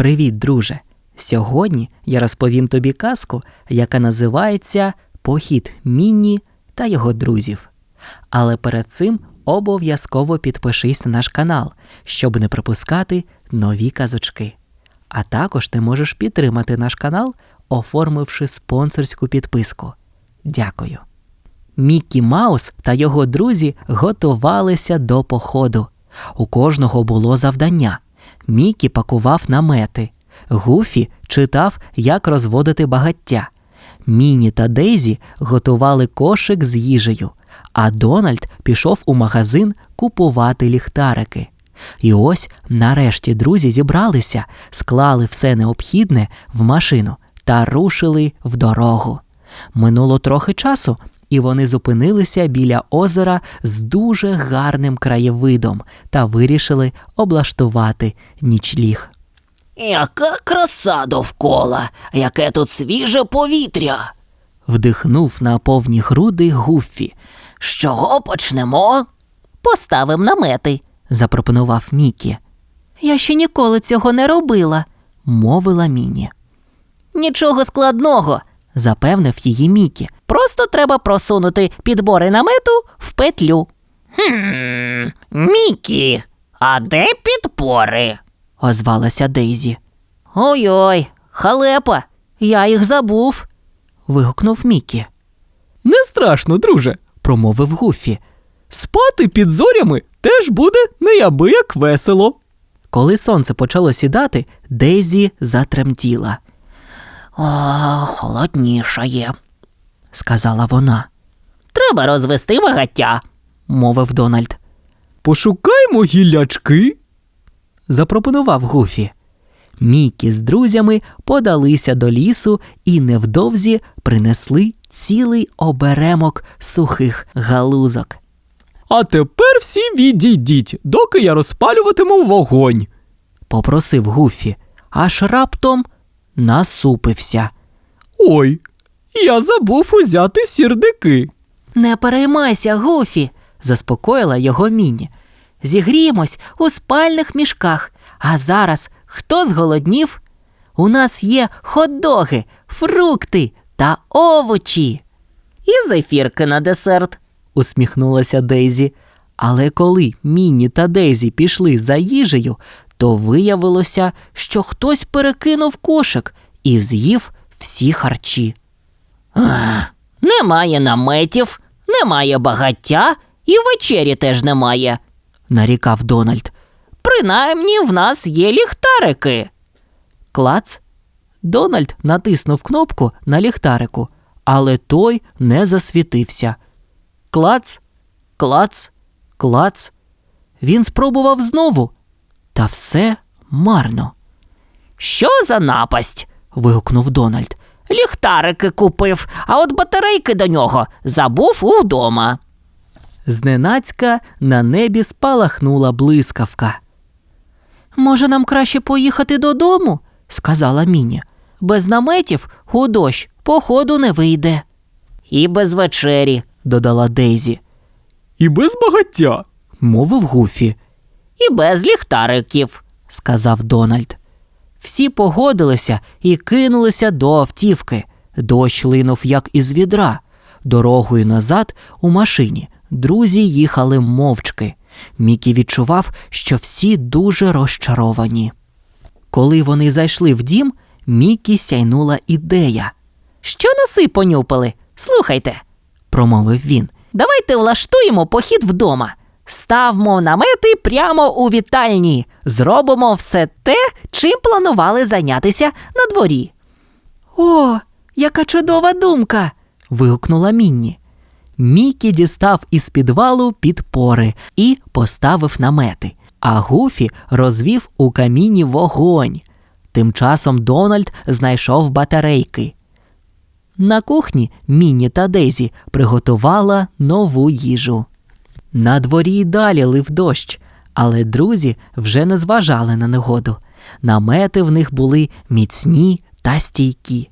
Привіт, друже! Сьогодні я розповім тобі казку, яка називається Похід Мінні та його друзів. Але перед цим обов'язково підпишись на наш канал, щоб не пропускати нові казочки. А також ти можеш підтримати наш канал, оформивши спонсорську підписку. Дякую. Мікі Маус та його друзі готувалися до походу. У кожного було завдання. Мікі пакував намети. Гуфі читав, як розводити багаття. Міні та Дейзі готували кошик з їжею, а Дональд пішов у магазин купувати ліхтарики. І ось нарешті друзі зібралися, склали все необхідне в машину та рушили в дорогу. Минуло трохи часу, і вони зупинилися біля озера з дуже гарним краєвидом та вирішили облаштувати нічліг. Яка краса довкола, яке тут свіже повітря. Вдихнув на повні груди Гуффі, З чого почнемо? Поставим намети. запропонував Мікі, Я ще ніколи цього не робила. мовила Міні. Нічого складного. Запевнив її Мікі. Просто треба просунути підбори намету в петлю. Хм, Мікі, а де підпори? Озвалася Дейзі. Ой-ой, халепа, я їх забув. Вигукнув Мікі. Не страшно, друже, Промовив Гуфі. спати під зорями теж буде неабияк весело. Коли сонце почало сідати, Дейзі затремтіла, О, холоднішає. сказала вона, Треба розвести багаття. мовив Дональд. Пошукаймо гіллячки. Запропонував Гуфі. Мікі з друзями подалися до лісу і невдовзі принесли цілий оберемок сухих галузок. А тепер всі відійдіть, доки я розпалюватиму вогонь. Попросив Гуфі, аж раптом насупився. Ой, я забув узяти сірники. Не переймайся, Гуфі. Заспокоїла його Міні. Зігріємось у спальних мішках. А зараз хто зголоднів? У нас є хот-доги, фрукти та овочі. І зефірки на десерт. усміхнулася Дейзі. Але коли Міні та Дейзі пішли за їжею, то виявилося, що хтось перекинув кошик і з'їв всі харчі. Немає наметів, немає багаття, і вечері теж немає. нарікав Дональд. Принаймні в нас є ліхтарики. Клац. Дональд натиснув кнопку на ліхтарику, але той не засвітився. Клац, клац, клац. Він спробував знову, та все марно. Що за напасть? вигукнув Дональд. Ліхтарики купив, а от батарейки до нього забув удома. Зненацька на небі спалахнула блискавка. Може, нам краще поїхати додому? сказала Міні. Без наметів у дощ походу не вийде. І без вечері, додала Дейзі, І без багаття. мовив Гуфі, і без ліхтариків. сказав Дональд. Всі погодилися і кинулися до автівки. Дощ линув як із відра. Дорогою назад у машині друзі їхали мовчки. Мікі відчував, що всі дуже розчаровані. Коли вони зайшли в дім, Мікі сяйнула ідея, Що носи понюпали? Слухайте, промовив він. Давайте влаштуємо похід вдома. Ставмо намети прямо у вітальні. Зробимо все те, чим планували зайнятися на дворі. О, яка чудова думка! вигукнула Мінні. Мікі дістав із підвалу підпори і поставив намети, а Гуфі розвів у каміні вогонь. Тим часом Дональд знайшов батарейки. На кухні Мінні та Дейзі приготувала нову їжу. На дворі й далі лив дощ, але друзі вже не зважали на негоду. Намети в них були міцні та стійкі.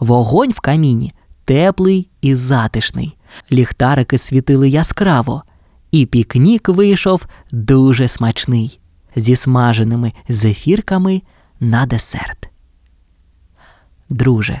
Вогонь в каміні теплий і затишний. Ліхтарики світили яскраво, і пікнік вийшов дуже смачний, зі смаженими зефірками, на десерт. Друже,